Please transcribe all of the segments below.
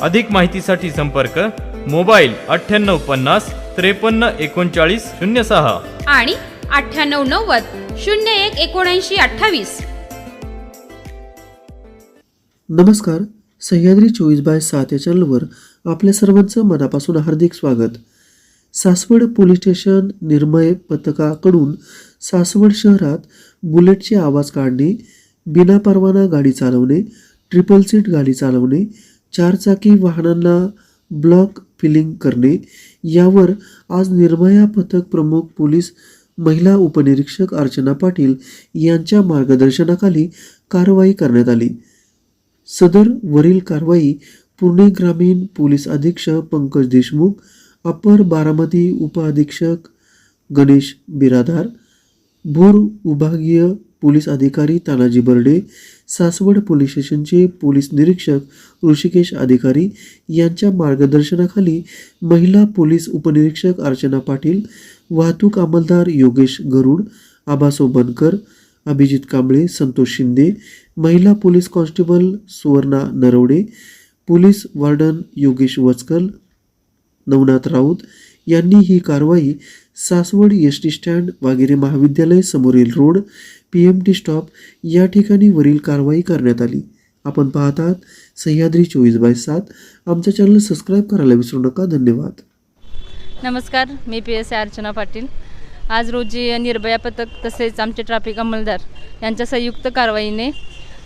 अधिक माहितीसाठी संपर्क मोबाईल अठ्ठ्याण्णव पन्नास त्रेपन्न एकोणचाळीस शून्य सहा. आणि अठ्ठ्याण्णव नव्वद शून्य एक एकोणऐंशी अठ्ठावीस. नमस्कार. सह्याद्री चोवीस बाय सात या चॅनलवर आपल्या सर्वांचं मनापासून हार्दिक स्वागत. सासवड पोलीस स्टेशन निर्मय पथकाकडून सासवड शहरात बुलेटचे आवाज काढणे बिना परवाना गाडी चालवणे ट्रिपल सीट गाडी चालवणे चारचाकी वाहनांना ब्लॉक फिलिंग करणे. यावर आज निर्भया पथक प्रमुख पोलीस महिला उपनिरीक्षक अर्चना पाटील यांच्या मार्गदर्शनाखाली कारवाई करण्यात आली. सदर वरील कारवाई पुणे ग्रामीण पोलीस अधीक्षक पंकज देशमुख अपर बारामती उपअधीक्षक गणेश बिरादार भोर विभागीय पोलीस अधिकारी तानाजी बर्डे सासवड पोलीस स्टेशनचे पोलीस निरीक्षक ऋषिकेश अधिकारी यांच्या मार्गदर्शनाखाली महिला पोलीस उपनिरीक्षक अर्चना पाटील वाहतूक अंमलदार योगेश गरुड आबासो बनकर अभिजित कांबळे संतोष शिंदे महिला police constable Suvarna Narwade police warden Yogesh Vachkal Navnath Raut यांनी ही कारवाई सासवड एस टी स्टँड वागेरे महाविद्यालय समोरील road P M T stop या ठिकाणी वरील कारवाई करण्यात आली. आपण पाहतात सह्याद्री चोवीस बाय सात. आमचा चॅनल सबस्क्राईब करायला विसरू नका. धन्यवाद. नमस्कार मी पी एस अर्चना पाटील. आज रोजी निर्भया पथक तसेच आमचे ट्रॅफिक अंमलदार यांच्या संयुक्त कारवाईने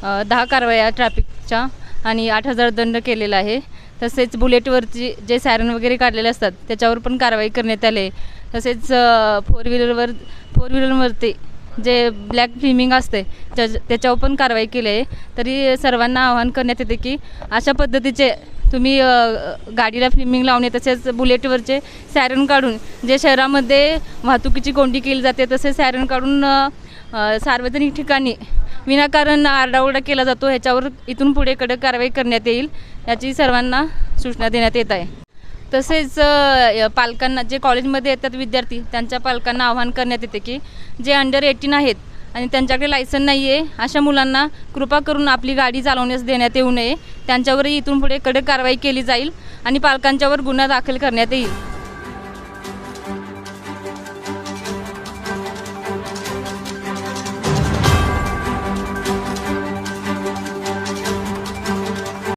दहा कारवाया ट्रॅफिकच्या आणि आठ हजार दंड केलेला आहे. तसेच बुलेटवरची जे सॅरन वगैरे काढलेले असतात त्याच्यावर पण कारवाई करण्यात आली. आहे तसेच फोर व्हीलरवर फोर व्हीलरवरती जे ब्लॅक फिमिंग असते त्या त्याच्यावर पण कारवाई केली आहे. तरी सर्वांना आवाहन करण्यात येते की अशा पद्धतीचे तुम्ही गाडीला फ्लिमिंग लावणे तसेच बुलेटवरचे सॅरन काढून जे शहरामध्ये वाहतुकीची कोंडी केली जाते तसे सॅरन काढून सार्वजनिक ठिकाणी विनाकारण आरडाओरडा केला जातो ह्याच्यावर इथून पुढे कडक कारवाई करण्यात येईल याची सर्वांना सूचना देण्यात येत आहे. तसेच पालकांना जे कॉलेजमध्ये येतात विद्यार्थी त्यांच्या पालकांना आव्हान करण्यात येते की जे अंडर एटीन आहेत आणि त्यांच्याकडे लायसन नाही आहे अशा मुलांना कृपा करून आपली गाडी चालवण्यास देण्यात येऊ नये त्यांच्यावरही इथून पुढे कडक कारवाई केली जाईल आणि पालकांच्यावर गुन्हा दाखल करण्यात येईल.